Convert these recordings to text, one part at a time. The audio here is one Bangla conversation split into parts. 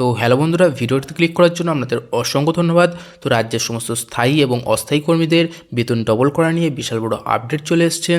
তো হ্যালো বন্ধুরা ভিডিওটি ক্লিক করার জন্য আপনাদের অসংখ্য ধন্যবাদ। তো রাজ্যের সমস্ত স্থায়ী এবং অস্থায়ী কর্মীদের বেতন ডবল করা নিয়ে বিশাল বড় আপডেট চলে এসছে।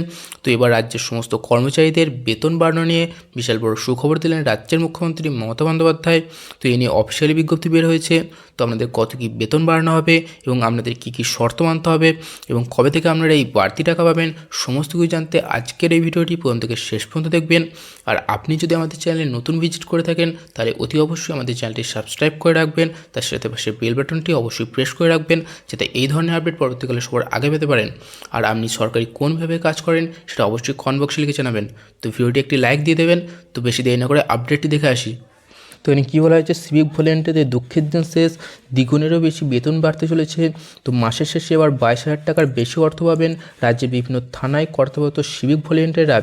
তো এবার রাজ্যের সমস্ত কর্মচারীদের বেতন বাড়ানো নিয়ে বিশাল বড় সুখবর দিলেন রাজ্যের মুখ্যমন্ত্রী মমতা বন্দ্যোপাধ্যায়। তো এ নিয়ে অফিসিয়ালি বিজ্ঞপ্তি বের হয়েছে। তো আপনাদের কত কী বেতন বাড়ানো হবে এবং আপনাদের কী কী শর্ত মানতে হবে এবং কবে থেকে আপনারা এই বাড়তি টাকা পাবেন, সমস্ত কিছু জানতে আজকের এই ভিডিওটি প্রথম থেকে শেষ পর্যন্ত দেখবেন। আর আপনি যদি আমাদের চ্যানেলে নতুন ভিজিট করে থাকেন, তাহলে অতি অবশ্যই আমাদের চ্যানেলটি সাবস্ক্রাইব করে রাখবেন। তার সাথে পাশে বেল বাটনটি অবশ্যই প্রেস করে রাখবেন, যাতে এই ধরনের আপডেট পরবর্তীকালে সবার আগে পেতে পারেন। আর আপনি সরকারি কোনভাবে কাজ করেন, সেটা অবশ্যই কমেন্ট বক্সে লিখে জানাবেন। তো ভিডিওটি একটি লাইক দিয়ে দেবেন। তো বেশি দেরি না করে আপডেটটি দেখে আসি। তো এখানে কী বলা হয়েছে? সিভিক ভলেন্টিয়ারদের দুঃখের দিন শেষ, দ্বিগুণেরও বেশি বেতন বাড়তে চলেছে। তো মাসের শেষে এবার বাইশ হাজার টাকার বেশি অর্থ পাবেন রাজ্যের বিভিন্ন থানায় কর্তব্যরত সিভিক ভলেন্টিয়াররা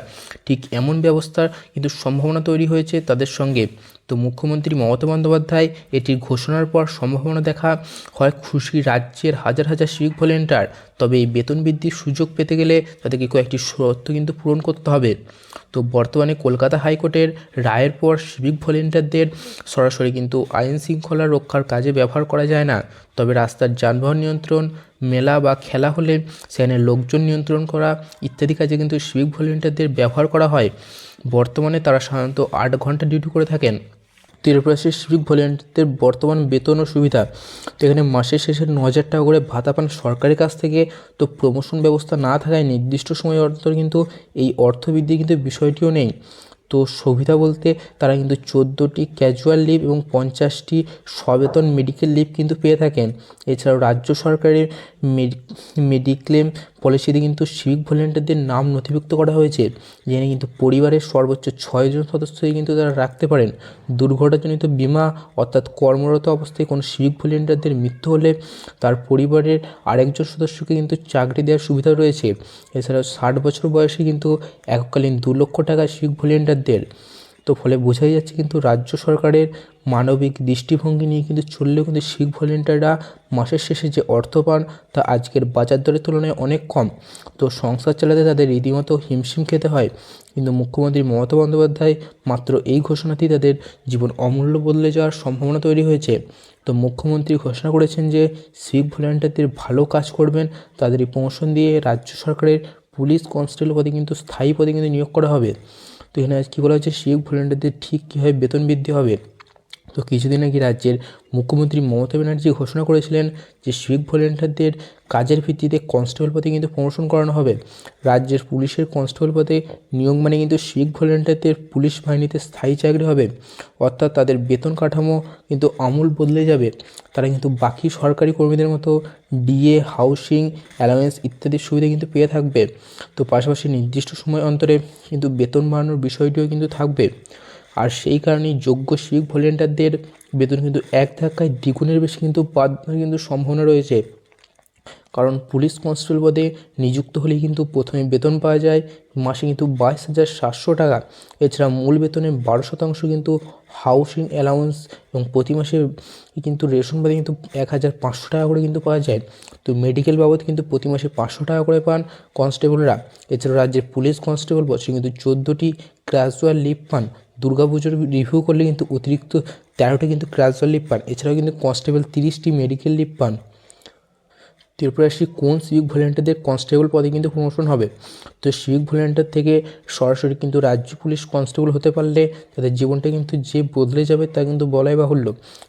ঠিক এমন ব্যবস্থার কিন্তু সম্ভাবনা তৈরি হয়েছে তাদের সঙ্গে। তো মুখ্যমন্ত্রী মমতা বন্দ্যোপাধ্যায় এটির ঘোষণার পর সম্ভাবনা দেখা। হয় খুশি রাজ্যের হাজার হাজার সিভিক ভলেন্টিয়ার, তবে এই বেতন বৃদ্ধির সুযোগ পেতে গেলে তাদেরকে কয়েকটি শর্ত কিন্তু পূরণ করতে হবে। তো বর্তমানে কলকাতা হাইকোর্টের রায়ের পর সিভিক ভলেন্টিয়ারদের সরাসরি কিন্তু আইন শৃঙ্খলা রক্ষার কাজে ব্যবহার করা যায় না। তবে রাস্তার যানবাহন নিয়ন্ত্রণ, মেলা বা খেলা হলে সেখানে লোকজন নিয়ন্ত্রণ করা ইত্যাদি কাজে কিন্তু সিভিক ভলেন্টিয়ারদের ব্যবহার করা হয়। বর্তমানে তারা সাধারণত আট ঘণ্টা ডিউটি করে থাকেন। ত্রিপুরাশি সিভিক ভলেন্টিয়ারদের বর্তমান বেতন ও সুবিধা। তো এখানে মাসের শেষে ন হাজার টাকা করে ভাতা পান সরকারের কাছ থেকে। তো প্রমোশন ব্যবস্থা না থাকায় নির্দিষ্ট সময় অর্থ কিন্তু এই অর্থ বৃদ্ধির কিন্তু বিষয়টিও নেই। তো সুবিধা বলতে তারা কিন্তু চোদ্দোটি ক্যাজুয়াল লিভ এবং পঞ্চাশটি সবেতন মেডিকেল লিভ কিন্তু পেয়ে থাকেন। এছাড়াও রাজ্য সরকারের মেডিক্লেম পলিসিতে কিন্তু সিভিক ভলেন্টিয়ারদের নাম নথিভুক্ত করা হয়েছে। যেখানে কিন্তু পরিবারের সর্বোচ্চ ছয়জন সদস্যই কিন্তু তারা রাখতে পারেন। দুর্ঘটনাজনিত বিমা অর্থাৎ কর্মরত অবস্থায় কোনো সিভিক ভলেন্টিয়ারদের মৃত্যু হলে তার পরিবারের আরেকজন সদস্যকে কিন্তু চাকরি দেওয়ার সুবিধা রয়েছে। এছাড়াও ষাট বছর বয়সে কিন্তু এককালীন দু লক্ষ টাকা সিভিক ভলেন্টিয়ারদের তো ফলে বোঝাই যাচ্ছে কিন্তু রাজ্য সরকারের মানবিক দৃষ্টিভঙ্গি নিয়ে কিন্তু চললেও কিন্তু শিখ ভলেন্টিয়াররা মাসের শেষে যে অর্থ পান তা আজকের বাজার দরের তুলনায় অনেক কম। তো সংসার চালাতে তাদের রীতিমতো হিমশিম খেতে হয়। কিন্তু মুখ্যমন্ত্রী মমতা বন্দ্যোপাধ্যায় মাত্র এই ঘোষণাতেই তাদের জীবন অমূল্য বদলে যাওয়ার সম্ভাবনা তৈরি হয়েছে। তো মুখ্যমন্ত্রী ঘোষণা করেছেন যে সিভিক ভলেন্টিয়ারদের ভালো কাজ করবেন তাদের প্রমোশন দিয়ে রাজ্য সরকারের পুলিশ কনস্টেবল পদে কিন্তু স্থায়ী পদে কিন্তু নিয়োগ করা হবে। তো এখানে আজ কী বলা হয়েছে? শিখ ভলেন্টিয়ারদের ঠিক কীভাবে বেতন বৃদ্ধি হবে? তো কিছুদিন আগে রাজ্যের মুখ্যমন্ত্রী মমতা ব্যানার্জি ঘোষণা করেছিলেন যে সিভিক ভলেন্টিয়ারদের কাজের ভিত্তিতে কনস্টেবল পদে কিন্তু প্রমোশন করানো হবে। রাজ্যের পুলিশের কনস্টেবল পদে নিয়োগ মানে কিন্তু সিভিক ভলেন্টিয়ারদের পুলিশ বাহিনীতে স্থায়ী চাকরি হবে। অর্থাৎ তাদের বেতন কাঠামো কিন্তু আমূল বদলে যাবে। তারা কিন্তু বাকি সরকারি কর্মীদের মতো ডিএ, হাউসিং অ্যালাওয়েন্স ইত্যাদি সুবিধা কিন্তু পেয়ে থাকবে। তো পাশাপাশি নির্দিষ্ট সময় অন্তরে কিন্তু বেতন বাড়ানোর বিষয়টিও কিন্তু থাকবে। আর সেই কারণে যোগ্য সিভিক ভলেন্টিয়ারদের বেতন কিন্তু এক ধাক্কায় দ্বিগুণের বেশি কিন্তু বাদ কিন্তু সম্ভাবনা রয়েছে। কারণ পুলিশ কনস্টেবল পদে নিযুক্ত হলেই কিন্তু প্রথমে বেতন পাওয়া যায়, মাসে কিন্তু বাইশ হাজার সাতশো টাকা। এছাড়া মূল বেতনের বারো শতাংশ কিন্তু হাউসিং অ্যালাউন্স এবং প্রতি মাসে কিন্তু রেশন বাদে কিন্তু এক হাজার পাঁচশো টাকা করে কিন্তু পাওয়া যায়। তো মেডিকেল বাবদ কিন্তু প্রতি মাসে পাঁচশো টাকা করে পান কনস্টেবলরা। এছাড়া রাজ্যের পুলিশ কনস্টেবল বছরে কিন্তু চোদ্দোটি ক্র্যাজুয়াল লিভ পান। দুর্গাপুজোর রিভিউ করলে কিন্তু অতিরিক্ত তেরোটি কিন্তু ক্র্যাজুয়াল লিভ পান। এছাড়াও কিন্তু কনস্টেবল তিরিশটি মেডিকেল লিভ পান। ত্রিপুরাশি কোন সিভিক ভলেন্টিয়ারদের কনস্টেবল পদে কিন্তু প্রমোশন হবে? তো সিভিক ভলেন্টিয়ার থেকে সরাসরি কিন্তু রাজ্য পুলিশ কনস্টেবল হতে পারলে তাদের জীবনটা কিন্তু যে বদলে যাবে তা কিন্তু বলাই বাহুল্য।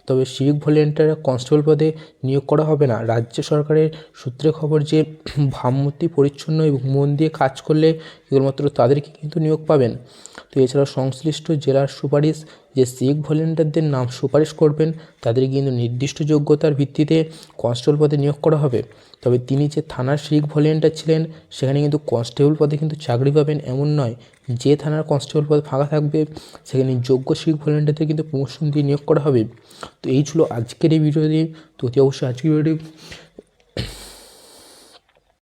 তবে সিভিক ভলেন্টিয়ার কনস্টেবল পদে নিয়োগ করা হবে না। রাজ্য সরকারের সূত্রে খবর যে ভাবমূর্তি পরিচ্ছন্ন এবং মন দিয়ে কাজ করলে কেবলমাত্র তাদেরকে কিন্তু নিয়োগ পাবেন। তো এছাড়াও সংশ্লিষ্ট জেলার সুপারিশ যে সিভিক ভলেন্টিয়ারদের নাম সুপারিশ করবেন, তাদের কিন্তু নির্দিষ্ট যোগ্যতার ভিত্তিতে কনস্টেবল পদে নিয়োগ করা হবে। তবে তিনি যে থানার সিভিক ভলেন্টিয়ার ছিলেন, সেখানে কিন্তু কনস্টেবল পদে কিন্তু চাকরি পাবেন এমন নয়। যে থানার কনস্টেবল পদ ফাঁকা থাকবে, সেখানে যোগ্য সিভিক ভলেন্টিয়ারদের কিন্তু প্রমোশন দিয়ে নিয়োগ করা হবে। তো এই ছিল আজকের এই ভিডিওটি। তো অতি অবশ্যই আজকের ভিডিওটি